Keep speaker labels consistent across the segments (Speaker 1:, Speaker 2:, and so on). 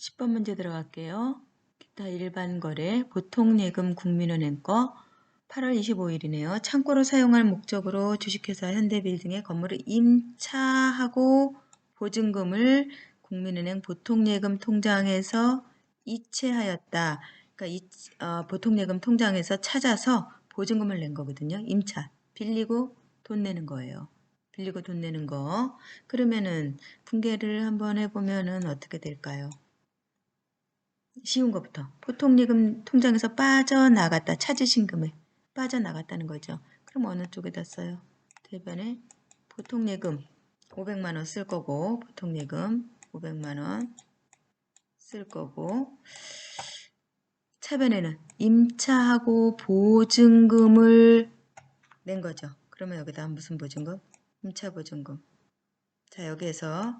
Speaker 1: 10번 문제 들어갈게요. 기타 일반 거래 보통 예금 국민은행 거 8월 25일이네요. 창고로 사용할 목적으로 주식회사 현대빌딩의 건물을 임차하고 보증금을 국민은행 보통예금 통장에서 이체하였다. 그러니까 이, 어, 보통예금 통장에서 찾아서 보증금을 낸 거거든요. 임차. 빌리고 돈 내는 거예요. 빌리고 돈 내는 거. 그러면은 분개를 한번 해보면은 어떻게 될까요? 쉬운 것부터 보통예금 통장에서 빠져나갔다 찾으신 금액 빠져나갔다는 거죠. 그럼 어느 쪽에다 써요? 대변에 보통예금 500만원 쓸 거고 보통예금 500만원 쓸 거고 차변에는 임차하고 보증금을 낸 거죠. 그러면 여기다 무슨 보증금? 임차 보증금. 자 여기에서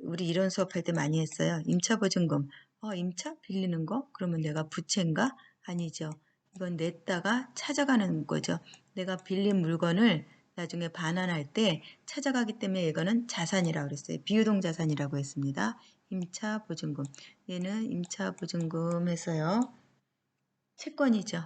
Speaker 1: 우리 이런 수업할 때 많이 했어요. 임차 보증금. 어, 임차? 빌리는 거? 그러면 내가 부채인가? 아니죠. 이건 냈다가 찾아가는 거죠. 내가 빌린 물건을 나중에 반환할 때 찾아가기 때문에 이거는 자산이라고 그랬어요. 비유동 자산이라고 했습니다. 임차 보증금. 얘는 임차 보증금에서요. 채권이죠.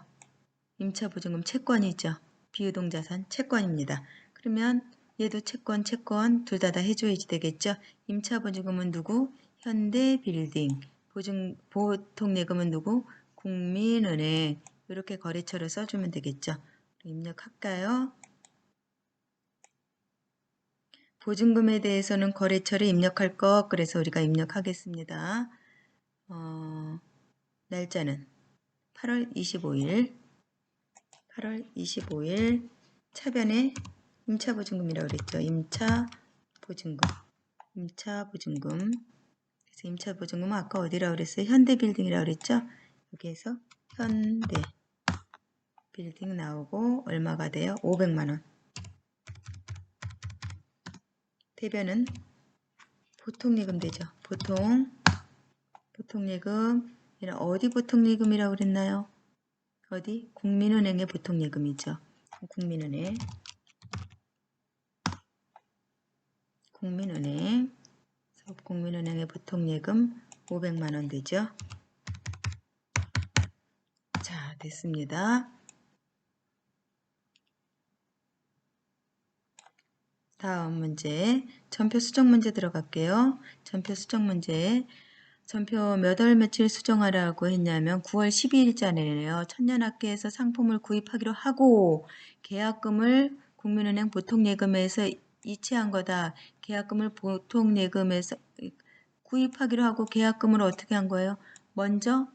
Speaker 1: 임차 보증금 채권이죠. 비유동 자산 채권입니다. 그러면 얘도 채권, 채권 둘 다 다 해줘야지 되겠죠. 임차 보증금은 누구? 현대빌딩. 보증, 보통 예금은 누구? 국민은행. 이렇게 거래처를 써주면 되겠죠. 입력할까요? 보증금에 대해서는 거래처를 입력할 것. 그래서 우리가 입력하겠습니다. 어, 날짜는 8월 25일. 8월 25일 차변에 임차보증금이라고 그랬죠. 임차보증금. 임차보증금. 그래서 임차 보증금은 아까 어디라고 그랬어요? 현대빌딩이라고 그랬죠. 여기에서 현대 빌딩 나오고 얼마가 돼요? 500만원. 대변은 보통 예금 되죠. 보통 보통 예금 이런 어디 보통 예금이라고 그랬나요? 어디? 국민은행의 보통 예금이죠. 국민은행 국민은행 국민은행의 보통 예금 500만원 되죠. 자 됐습니다. 다음 문제 전표 수정 문제 들어갈게요. 전표 수정 문제 전표 몇 월 며칠 수정하라고 했냐면 9월 12일자네요. 천년학계에서 상품을 구입하기로 하고 계약금을 국민은행 보통예금에서 이체한 거다. 계약금을 보통 예금에서 구입하기로 하고 계약금을 어떻게 한 거예요? 먼저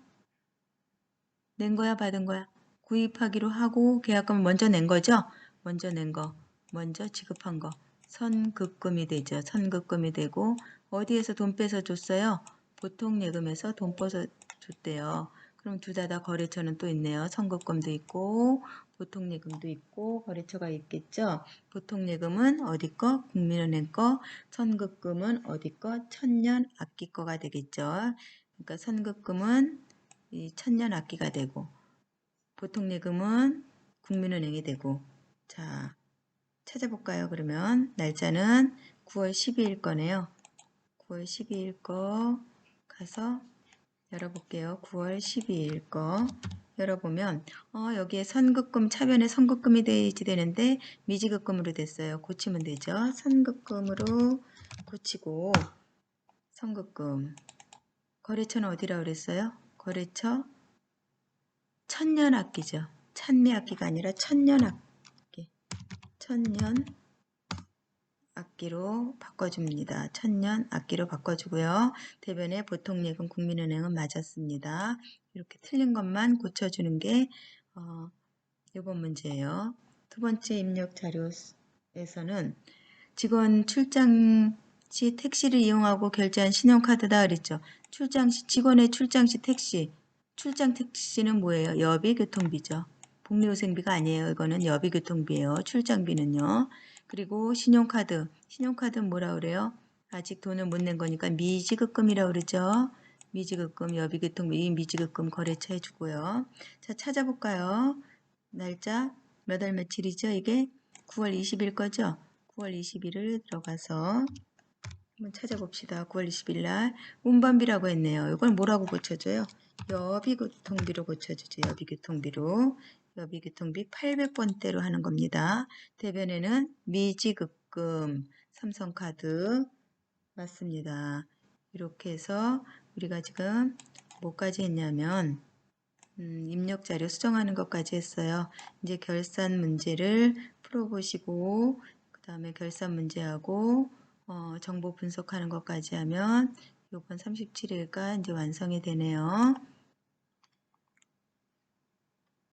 Speaker 1: 낸 거야 받은 거야? 구입하기로 하고 계약금을 먼저 낸 거죠? 먼저 낸 거. 먼저 지급한 거. 선급금이 되죠. 선급금이 되고 어디에서 돈 빼서 줬어요? 보통 예금에서 돈 빼서 줬대요. 그럼 둘다다 거래처는 또 있네요. 선급금도 있고 보통 예금도 있고 거래처가 있겠죠. 보통 예금은 어디 거? 국민은행 거. 선급금은 어디 거? 천년 악기 거가 되겠죠. 그러니까 선급금은 이 천년 악기가 되고 보통 예금은 국민은행이 되고 자 찾아볼까요? 그러면 날짜는 9월 12일 거네요. 9월 12일 거 가서 열어볼게요. 9월 12일 거 열어보면 어, 여기에 선급금 차변에 선급금이 되지 되는데 미지급금으로 됐어요. 고치면 되죠. 선급금으로 고치고 선급금 거래처는 어디라고 그랬어요? 거래처 천년악기죠. 찬미악기가 아니라 천년악기 천년 악기로 바꿔줍니다. 천년 악기로 바꿔주고요. 대변에 보통 예금 국민은행은 맞았습니다. 이렇게 틀린 것만 고쳐주는 게 어, 이번 문제예요. 두 번째 입력 자료에서는 직원 출장 시 택시를 이용하고 결제한 신용카드다 그랬죠. 출장 시 직원의 출장 시 택시 출장 택시는 뭐예요? 여비 교통비죠. 복리후생비가 아니에요. 이거는 여비 교통비예요. 출장비는요. 그리고 신용카드. 신용카드는 뭐라 그래요? 아직 돈을 못 낸 거니까 미지급금이라고 그러죠. 미지급금, 여비교통비, 미지급금 거래처 해주고요. 자, 찾아볼까요? 날짜 몇 월 며칠이죠? 이게 9월 20일 거죠? 9월 20일을 들어가서 한번 찾아봅시다. 9월 20일 날 운반비라고 했네요. 이걸 뭐라고 고쳐줘요? 여비교통비로 고쳐주죠. 여비교통비로. 여비교통비 800번대로 하는 겁니다. 대변에는 미지급금, 삼성카드 맞습니다. 이렇게 해서 우리가 지금 뭐까지 했냐면 음, 입력 자료 수정하는 것까지 했어요. 이제 결산 문제를 풀어보시고 그 다음에 결산 문제하고 어, 정보 분석하는 것까지 하면 이번 37일가 이제 완성이 되네요.